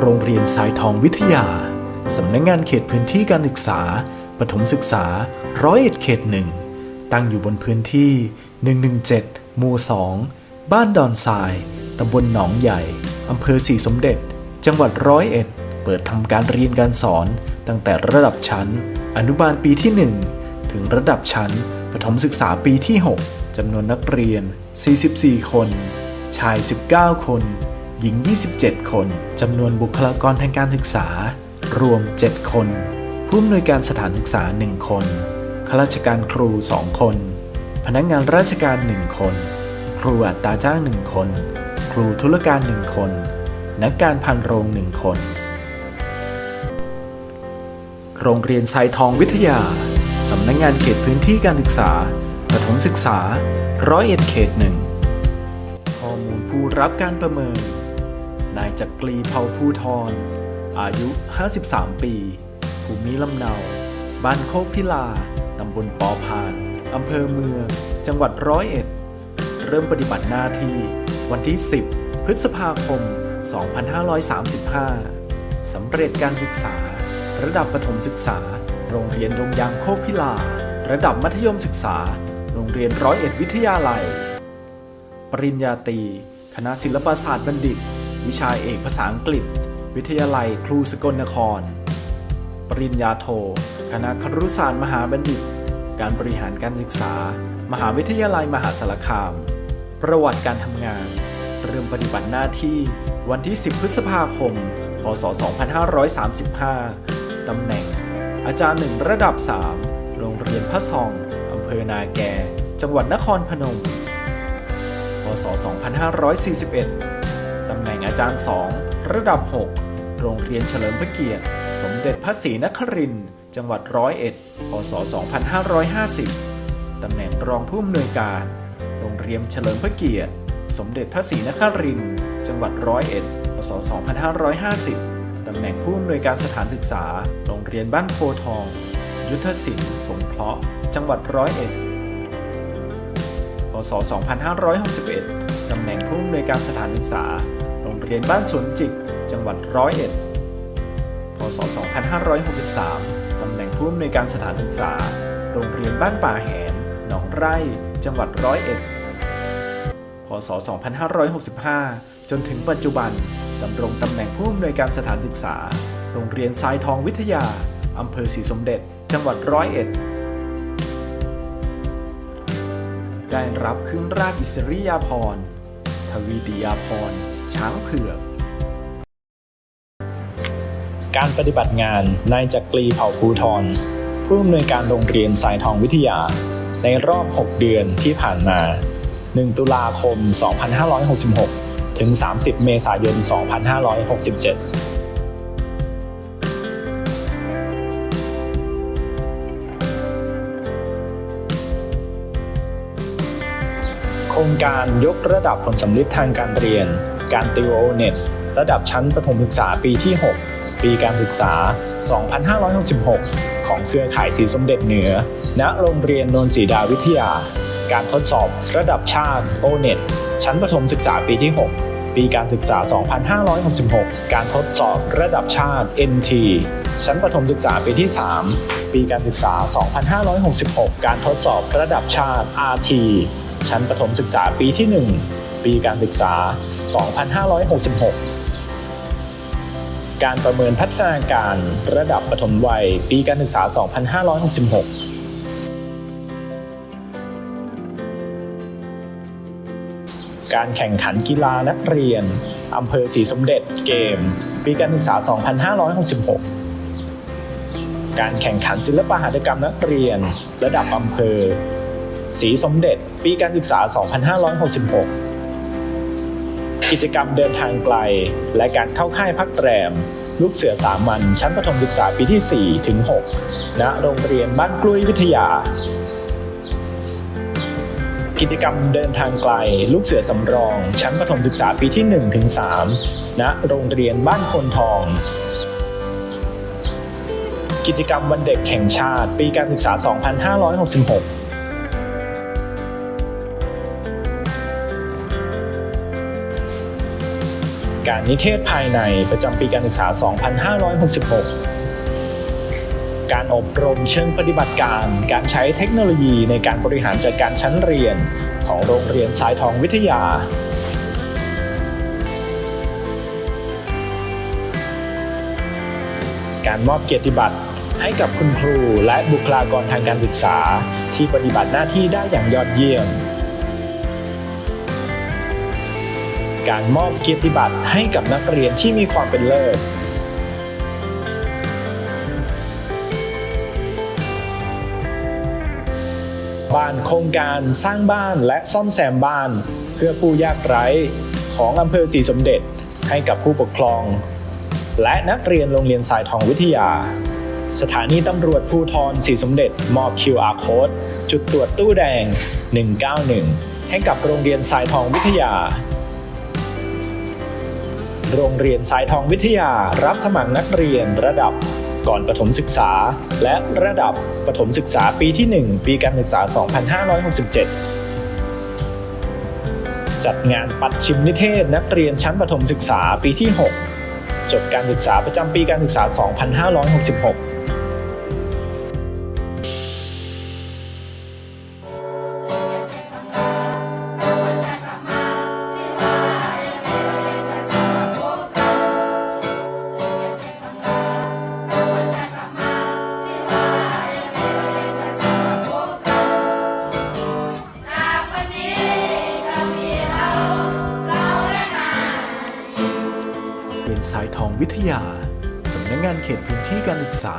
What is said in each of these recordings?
โรงเรียนสายทองวิทยา สำนักงงานเขตพื้นที่การศึกษา ปฐมศึกษาร้อยเอ็ดเขตหนึ่ง ตั้งอยู่บนพื้นที่ 117 หมู่ 2 บ้านดอนทราย ตำบลหนองใหญ่ อำเภอสีสมเด็จ จังหวัดร้อยเอ็ด เปิดทำการเรียนการสอน ตั้งแต่ระดับชั้น อนุบาลปีที่ 1 ถึงระดับชั้นประถมศึกษาปีที่ 6จำนวนนักเรียน 44 คน ชาย 19 คน หญิง 27 คนจำนวนบุคลากรทางการศึกษา รวม 7 คน ผู้อำนวยการสถานศึกษา 1 คนข้าราชการครู 2 คน พนักงานราชการ 1 คน ครูอัตราจ้าง 1 คน ครูธุรการ 1 คน นักการพันโรง 1 คน โรงเรียนไซทองวิทยา สำนักงงานเขตพื้นที่การศึกษาประถมศึกษาร้อยเอ็ดเขตหนึ่งข้อมูลผู้รับการประเมิน นายจักรีเผาภูทรอายุ 53 ปี ภูมิลำเนา บ้านโคกพิลา ตำบลปอพาน อำเภอเมือง จังหวัดร้อยเอ็ด เริ่มปฏิบัติหน้าที่วันที่ 10 พฤษภาคม 2535 สำเร็จการศึกษา ระดับประถมศึกษา โรงเรียนดงยางโคกพิลา ระดับมัธยมศึกษา โรงเรียนร้อยเอ็ดวิทยาลัย ปริญญาตรี คณะศิลปศาสตร์บัณฑิต วิชาเอกภาษาอังกฤษ วิทยาลัยครูสกลนคร ปริญญาโท คณะครุศาสตร์มหาบัณฑิต การบริหารการศึกษา มหาวิทยาลัยมหาสารคาม ประวัติการทำงาน เริ่มปฏิบัติหน้าที่วันที่ 10 พฤษภาคม พศ 2535 ตำแหน่ง อาจารย์หนึ่งระดับ 3 โรงเรียนพระซองอำเภอนาแก จังหวัดนครพนม พศ 2541 หน่งอาจารย์ 2 ระดับ 6 โรงเรียนเฉลิมพระเกียรติ สมเด็จพระศรีนครินทร์จังหวัดร้อยเอ็ดพศ 2550 ตำแหน่งรองผู้อำนวยการ โรงเรียนเฉลิมพระเกียรติ สมเด็จพระศรีนครินทร์จังหวัดร้อยเอ็ดพศ 2550 ตำแหน่งผู้อำนวยการสถานศึกษา โรงเรียนบ้านโพทอง ยุทธศิลป์สงเคราะห์ จังหวัดร้อยเอ็ดพศ 2561 ตำแหน่งผู้อำนวยการสถานศึกษา เรียนบ้านสวนจิก จังหวัดร้อยเอ็ด พศ 2563 ตำแหน่งผู้อำนวยการสถานศึกษา โรงเรียนบ้านป่าแหน หนองไร่ จังหวัดร้อยเอ็ด พศ 2565 จนถึงปัจจุบัน ดำรงตำแหน่งผู้อำนวยการสถานศึกษา โรงเรียนทรายทองวิทยา อำเภอศรีสมเด็จ จังหวัดร้อยเอ็ดได้รับเครื่องราชอิสริยาภรณ์ ทวีติยาภรณ์ ช้างเผือก การปฏิบัติงานนายจักรีเผ่าภูทรผู้อำนวยการโรงเรียนสายทองวิทยา ในรอบ 6 เดือนที่ผ่านมา 1 ตุลาคม 2566 ถึง 30 เมษายน 2567 รงการยกระดับผลสำลิดทางการเรียน การติวโอเน็ตระดับชั้นประถมศึกษาปีที่ 6 ปีการศึกษา 2566 ของเครือข่ายสีสมเด็จเหนือ ณ โรงเรียนโนนสีดาวิทยา การทดสอบระดับชาติโอเน็ตชั้นประถมศึกษาปีที่ 6 ปีการศึกษา 2566 การทดสอบระดับชาติ NT ชั้นประถมศึกษาปีที่ 3 ปีการศึกษา 2566 การทดสอบระดับชาติ RT ชั้นประถมศึกษาปีที่ 1 ปีการศึกษา 2566 การประเมินพัฒนาการระดับปฐมวัย ปีการศึกษา 2566การแข่งขันกีฬานักเรียน อำเภอศรีสมเด็จเกม ปีการศึกษา 2566 การแข่งขันศิลปหัตถกรรมนักเรียน ระดับอำเภอ ศรีสมเด็จ ปีการศึกษา 2566 กิจกรรมเดินทางไกล และการเข้าค่ายพักแรม ลูกเสือสามัญชั้นประถมศึกษาปีที่ 4 ถึง 6 ณ โรงเรียนบ้านกล้วยวิทยา กิจกรรมเดินทางไกล ลูกเสือสำรอง ชั้นประถมศึกษาปีที่ 1 ถึง 3 ณ โรงเรียนบ้านคนทองกิจกรรมวันเด็กแห่งชาติ ปีการศึกษา 2566 การนิเทศภายในประจำปีการศึกษา 2566 การอบรมเชิงปฏิบัติการ การใช้เทคโนโลยีในการบริหารจัดการชั้นเรียนของโรงเรียนสายทองวิทยาการมอบเกียรติบัตรให้กับคุณครูและบุคลากรทางการศึกษา ที่ปฏิบัติหน้าที่ได้อย่างยอดเยี่ยม การมอบเกียรติบัตรให้กับนักเรียนที่มีความเป็นเลิศบ้านโครงการสร้างบ้านและซ่อมแซมบ้าน เพื่อผู้ยากไร้ของอำเภอศรีสมเด็จให้กับผู้ปกครอง และนักเรียนโรงเรียนสายทองวิทยา สถานีตำรวจภูทรศรีสมเด็จมอบ QR code จุดตรวจตู้แดง 191 ให้กับโรงเรียนสายทองวิทยา โรงเรียนสายทองวิทยารับสมัครนักเรียนระดับก่อนประถมศึกษา และระดับประถมศึกษาปีที่ 1 ปีการศึกษา 2567 จัดงานปัดชิมนิเทศนักเรียนชั้นประถมศึกษาปีที่ 6 จบการศึกษาประจำปีการศึกษา 2566 เรียนสายทองวิทยา สำนักงานเขตพื้นที่การศึกษา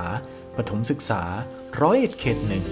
ปฐมศึกษาร้อยเอ็ดเขตหนึ่ง